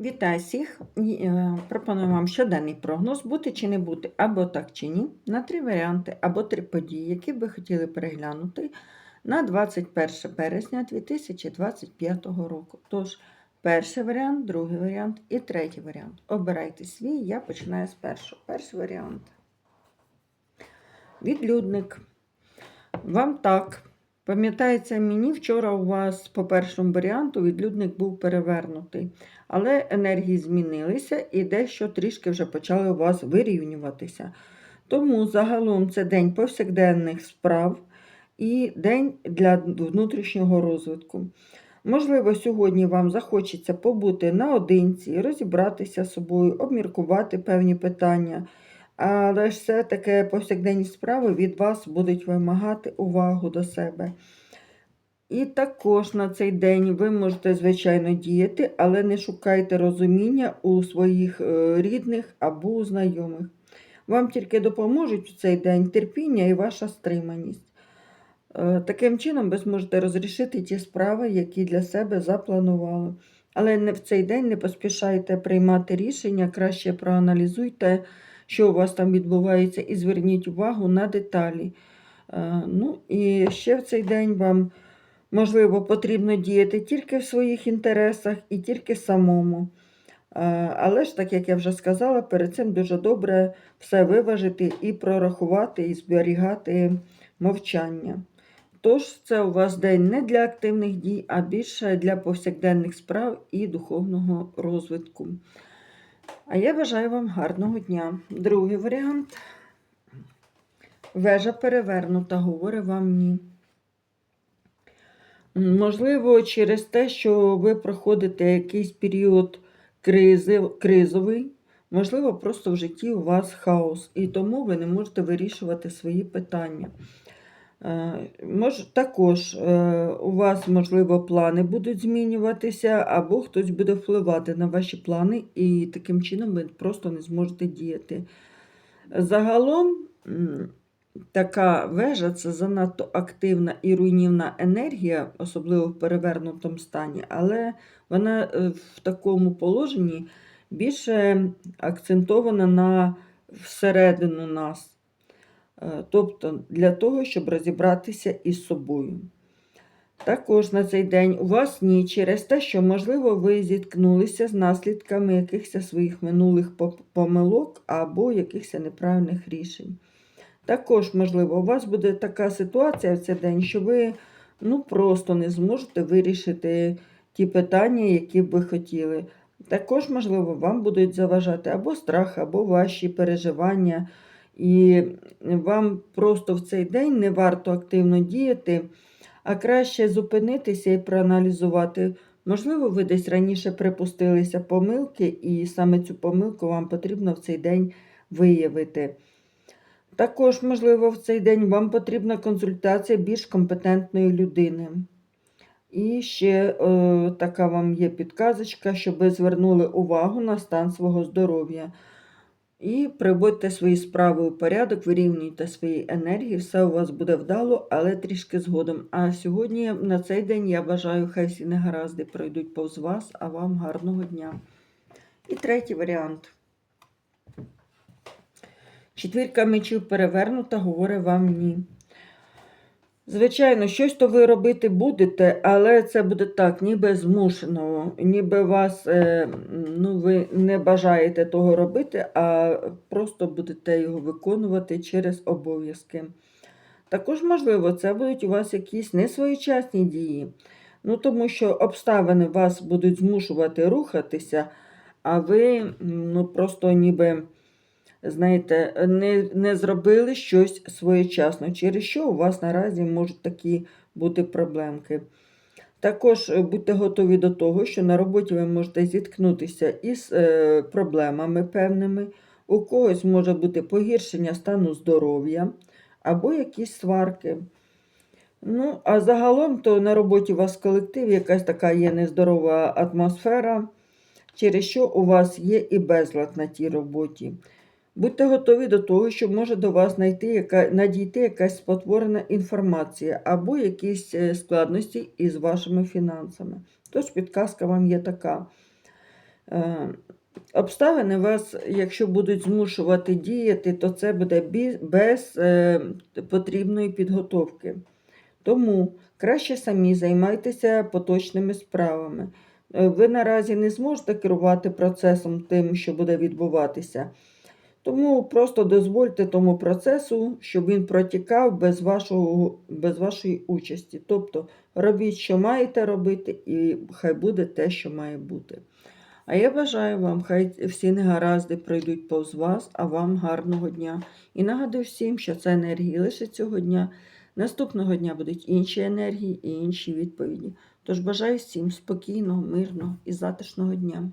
Вітаю всіх! Е, Пропоную вам щоденний прогноз бути чи не бути, або так чи ні, на три варіанти або три події, які ви хотіли переглянути на 21 березня 2025 року. Тож, перший варіант, другий варіант і третій варіант. Обирайте свій, я починаю з першого. Перший варіант. Відлюдник. Вам так. Пам'ятається, мені вчора у вас по першому варіанту відлюдник був перевернутий, але енергії змінилися і дещо трішки вже почали у вас вирівнюватися. Тому загалом це день повсякденних справ і день для внутрішнього розвитку. Можливо, сьогодні вам захочеться побути наодинці, розібратися з собою, обміркувати певні питання. Але ж все таке повсякденні справи від вас будуть вимагати увагу до себе. І також на цей день ви можете, звичайно, діяти, але не шукайте розуміння у своїх е, рідних або у знайомих. Вам тільки допоможуть в цей день терпіння і ваша стриманість. Е, Таким чином ви зможете розрішити ті справи, які для себе запланували. Але не в цей день не поспішайте приймати рішення, краще проаналізуйте, що у вас там відбувається, і зверніть увагу на деталі. Е, Ну і ще в цей день вам, можливо, потрібно діяти тільки в своїх інтересах і тільки самому. Е, Але ж, так як я вже сказала, перед цим дуже добре все виважити і прорахувати, і зберігати мовчання. Тож це у вас день не для активних дій, а більше для повсякденних справ і духовного розвитку. А я бажаю вам гарного дня. Другий варіант. Вежа перевернута, говорить вам ні. Можливо, через те, що ви проходите якийсь період кризи, кризовий, можливо, просто в житті у вас хаос, і тому ви не можете вирішувати свої питання. Е, Мож, також е, у вас, можливо, плани будуть змінюватися, або хтось буде впливати на ваші плани, і таким чином ви просто не зможете діяти. Загалом, така вежа це занадто активна і руйнівна енергія, особливо в перевернутому стані, але вона е, в такому положенні більше акцентована на всередину нас. Е, Тобто для того, щоб розібратися із собою. Також на цей день у вас ні через те, що, можливо, ви зіткнулися з наслідками якихось своїх минулих помилок або якихось неправильних рішень. Також, можливо, у вас буде така ситуація в цей день, що ви ну, просто не зможете вирішити ті питання, які б ви хотіли. Також, можливо, вам будуть заважати або страх, або ваші переживання. І вам просто в цей день не варто активно діяти, а краще зупинитися і проаналізувати. Можливо, ви десь раніше припустилися помилки, і саме цю помилку вам потрібно в цей день виявити. Також, можливо, в цей день вам потрібна консультація більш компетентної людини. І ще е, така вам є підказочка, щоб ви звернули увагу на стан свого здоров'я. І приводьте свої справи у порядок, вирівнюйте свої енергії, все у вас буде вдало, але трішки згодом. А сьогодні, на цей день, я бажаю, хай всі негаразди пройдуть повз вас, а вам гарного дня. І третій варіант. Четвірка мечів перевернута, говорить вам ні. Звичайно, щось то ви робити будете, але це буде так, ніби змушено, ніби вас, е, ну, ви не бажаєте того робити, а просто будете його виконувати через обов'язки. Також, можливо, це будуть у вас якісь несвоєчасні дії. Ну, тому що обставини вас будуть змушувати рухатися, а ви ну, просто ніби знаєте, не, не зробили щось своєчасно, через що у вас наразі можуть такі бути проблемки. Також е, будьте готові до того, що на роботі ви можете зіткнутися із е, проблемами певними, у когось може бути погіршення стану здоров'я або якісь сварки. Ну, а загалом, то на роботі у вас колектив, якась така є нездорова атмосфера, через що у вас є і безлад на тій роботі. Будьте готові до того, що може до вас знайти яка, надійти якась спотворена інформація або якісь е, складності із вашими фінансами. Тож підказка вам є така. Е, Обставини вас, якщо будуть змушувати діяти, то це буде без е, потрібної підготовки. Тому краще самі займайтеся поточними справами. Ви наразі не зможете керувати процесом тим, що буде відбуватися. Тому просто дозвольте тому процесу, щоб він протікав без, вашого, без вашої участі. Тобто робіть, що маєте робити, і хай буде те, що має бути. А я бажаю вам, хай всі негаразди пройдуть повз вас, а вам гарного дня. І нагадую всім, що це енергії лише цього дня. Наступного дня будуть інші енергії і інші відповіді. Тож бажаю всім спокійного, мирного і затишного дня.